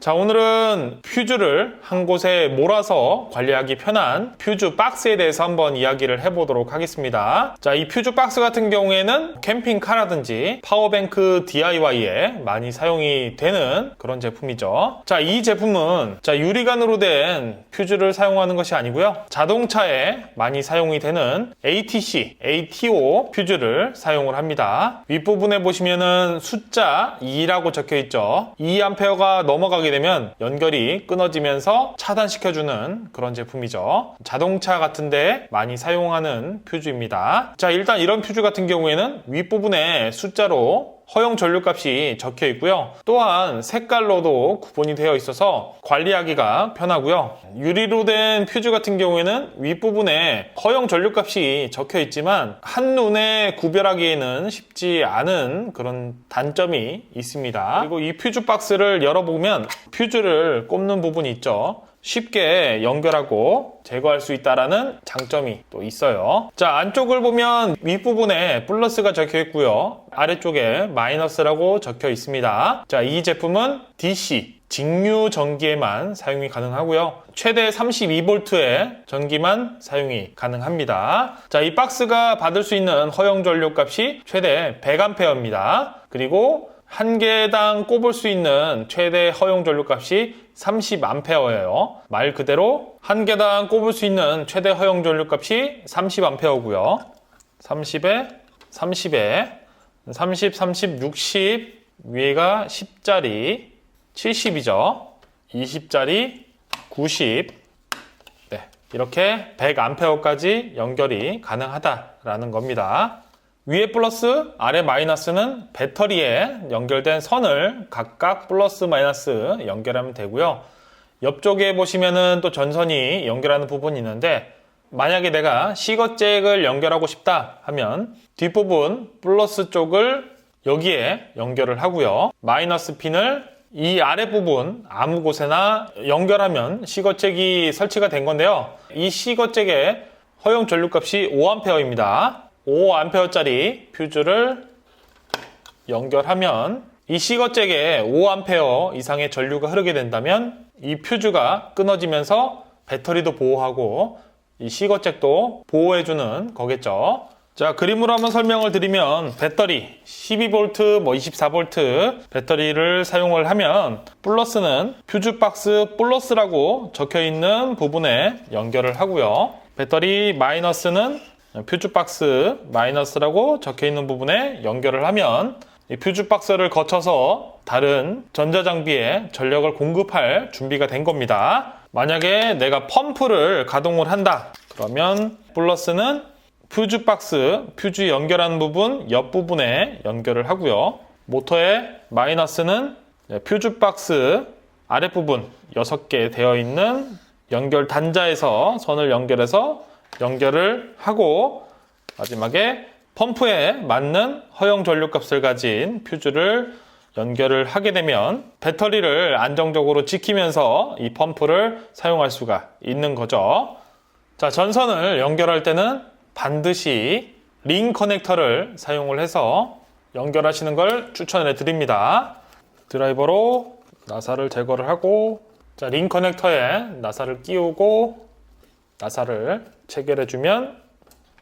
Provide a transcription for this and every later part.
자, 오늘은 퓨즈를 한 곳에 몰아서 관리하기 편한 퓨즈 박스에 대해서 한번 이야기를 해보도록 하겠습니다. 자, 이 퓨즈 박스 같은 경우에는 캠핑카라든지 파워뱅크 DIY에 많이 사용이 되는 그런 제품이죠. 자, 이 제품은 자, 유리관으로 된 퓨즈를 사용하는 것이 아니고요. 자동차에 많이 사용이 되는 ATC, ATO 퓨즈를 사용을 합니다. 윗부분에 보시면은 숫자 2라고 적혀 있죠. 2A가 넘어가 게 되면 연결이 끊어지면서 차단시켜주는 그런 제품이죠. 자동차 같은데 많이 사용하는 퓨즈입니다. 자, 일단 이런 퓨즈 같은 경우에는 윗부분에 숫자로 허용 전류값이 적혀 있고요. 또한 색깔로도 구분이 되어 있어서 관리하기가 편하고요. 유리로 된 퓨즈 같은 경우에는 윗부분에 허용 전류값이 적혀 있지만 한눈에 구별하기에는 쉽지 않은 그런 단점이 있습니다. 그리고 이 퓨즈 박스를 열어보면 퓨즈를 꼽는 부분이 있죠. 쉽게 연결하고 제거할 수 있다라는 장점이 또 있어요. 자, 안쪽을 보면 윗부분에 플러스가 적혀 있고요. 아래쪽에 마이너스라고 적혀 있습니다. 자, 이 제품은 DC 직류 전기에만 사용이 가능하고요. 최대 32V의 전기만 사용이 가능합니다. 자, 이 박스가 받을 수 있는 허용 전류 값이 최대 100A입니다. 그리고 한 개당 꼽을 수 있는 최대 허용 전류 값이 30A예요. 말 그대로 한 개당 꼽을 수 있는 최대 허용 전류 값이 30A고요. 30에 30에 30, 30, 60 위에가 10짜리 70이죠. 20짜리 90 네, 이렇게 100A까지 연결이 가능하다라는 겁니다. 위에 플러스, 아래 마이너스는 배터리에 연결된 선을 각각 플러스 마이너스 연결하면 되고요. 옆쪽에 보시면은 또 전선이 연결하는 부분이 있는데 만약에 내가 시거잭을 연결하고 싶다 하면 뒷부분 플러스 쪽을 여기에 연결을 하고요. 마이너스 핀을 이 아랫부분 아무 곳에나 연결하면 시거잭이 설치가 된 건데요. 이 시거잭의 허용 전류값이 5A입니다. 5A짜리 퓨즈를 연결하면 이 시거잭에 5A 이상의 전류가 흐르게 된다면 이 퓨즈가 끊어지면서 배터리도 보호하고 이 시거잭도 보호해주는 거겠죠. 자, 그림으로 한번 설명을 드리면 배터리 12V, 뭐 24V 배터리를 사용을 하면 플러스는 퓨즈 박스 플러스라고 적혀 있는 부분에 연결을 하고요. 배터리 마이너스는 퓨즈 박스 마이너스라고 적혀 있는 부분에 연결을 하면 이 퓨즈 박스를 거쳐서 다른 전자장비에 전력을 공급할 준비가 된 겁니다. 만약에 내가 펌프를 가동을 한다. 그러면 플러스는 퓨즈 박스, 퓨즈 연결하는 부분 옆부분에 연결을 하고요. 모터의 마이너스는 퓨즈 박스 아랫부분 6개 되어 있는 연결 단자에서 선을 연결해서 연결을 하고 마지막에 펌프에 맞는 허용 전류값을 가진 퓨즈를 연결을 하게 되면 배터리를 안정적으로 지키면서 이 펌프를 사용할 수가 있는 거죠. 자, 전선을 연결할 때는 반드시 링 커넥터를 사용을 해서 연결하시는 걸 추천해 드립니다. 드라이버로 나사를 제거를 하고 자, 링 커넥터에 나사를 끼우고 나사를 체결해 주면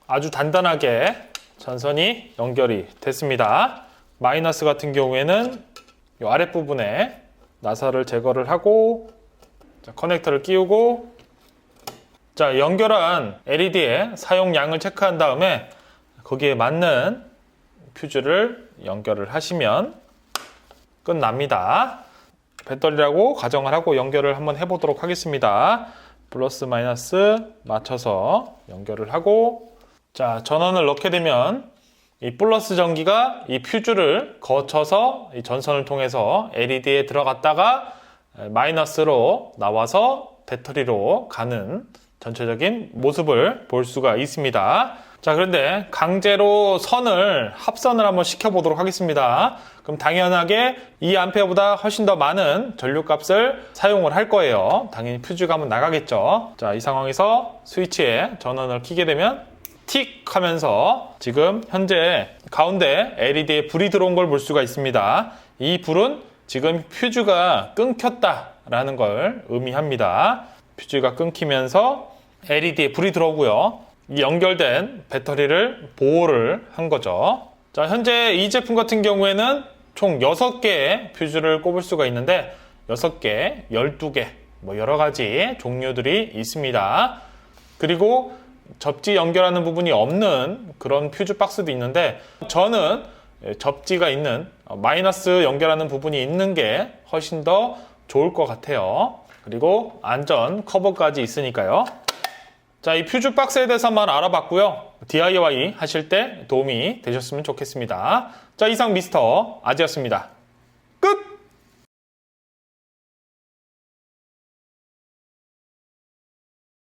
아주 단단하게 전선이 연결이 됐습니다. 마이너스 같은 경우에는 이 아랫부분에 나사를 제거를 하고 자, 커넥터를 끼우고 자, 연결한 LED의 사용량을 체크한 다음에 거기에 맞는 퓨즈를 연결을 하시면 끝납니다. 배터리라고 가정을 하고 연결을 한번 해보도록 하겠습니다. 플러스 마이너스 맞춰서 연결을 하고 자 전원을 넣게 되면 이 플러스 전기가 이 퓨즈를 거쳐서 이 전선을 통해서 LED에 들어갔다가 마이너스로 나와서 배터리로 가는 전체적인 모습을 볼 수가 있습니다. 자, 그런데 강제로 선을 합선을 한번 시켜보도록 하겠습니다. 그럼 당연하게 2A보다 훨씬 더 많은 전류값을 사용을 할 거예요. 당연히 퓨즈가 한번 나가겠죠. 자, 이 상황에서 스위치에 전원을 켜게 되면 틱 하면서 지금 현재 가운데 LED에 불이 들어온 걸 볼 수가 있습니다. 이 불은 지금 퓨즈가 끊겼다라는 걸 의미합니다. 퓨즈가 끊기면서 LED에 불이 들어오고요. 이 연결된 배터리를 보호를 한 거죠. 자, 현재 이 제품 같은 경우에는 총 6개의 퓨즈를 꼽을 수가 있는데 6개, 12개, 뭐 여러 가지 종류들이 있습니다. 그리고 접지 연결하는 부분이 없는 그런 퓨즈 박스도 있는데 저는 접지가 있는 어, 마이너스 연결하는 부분이 있는 게 훨씬 더 좋을 것 같아요. 그리고 안전 커버까지 있으니까요. 자, 이 퓨즈 박스에 대해서만 알아봤고요. DIY 하실 때 도움이 되셨으면 좋겠습니다. 자, 이상 미스터 아지였습니다. 끝!